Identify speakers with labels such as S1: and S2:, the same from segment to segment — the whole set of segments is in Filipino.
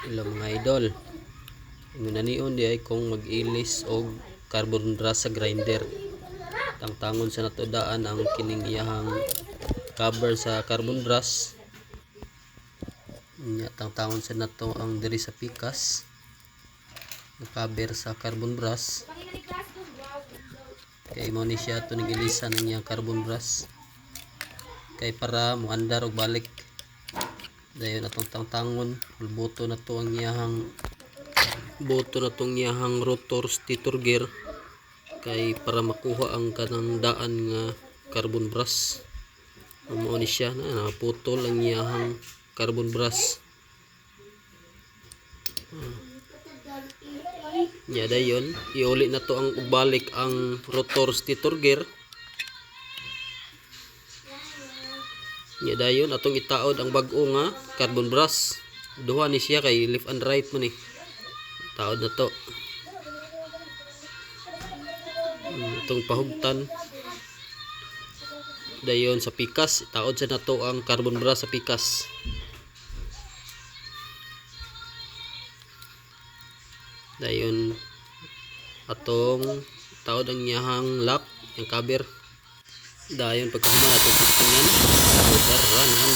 S1: Hello mga idol. Ingon na niyon di ay kung mag-ilis og carbon brush sa grinder. Tangtangon sa natudaan ang kining iyahang cover sa carbon brush. Nya tangtangon sa nato ang diri sa pikas. Na cover sa carbon brush. Kay mo ni siya to nagilisan ng iyang carbon brush. Kay para mo andar og balik dayon atong tangtangon buto na to ang iyahang buto na tong iyahang rotor stator gear kay para makuha ang kanang daan nga carbon brush amo ni siya na naputol ang iyahang carbon brush Ya dayon, iuli na to ang ubalik ang rotor stator gear. Ya dayon atong itaod ang bag-o nga carbon brush. Duha ni siya kay left and right man ni. Taod na to. Hmm, Itong pahugtan. Dayon sa pikas, taod sa nato ang carbon brush sa pikas. Dayon atong taod ang iyahang lock, yung cover. Dayon pagkahuman atong pistingan.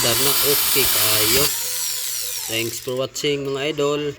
S1: Andar. Okay kayo. Thanks for watching mga idol.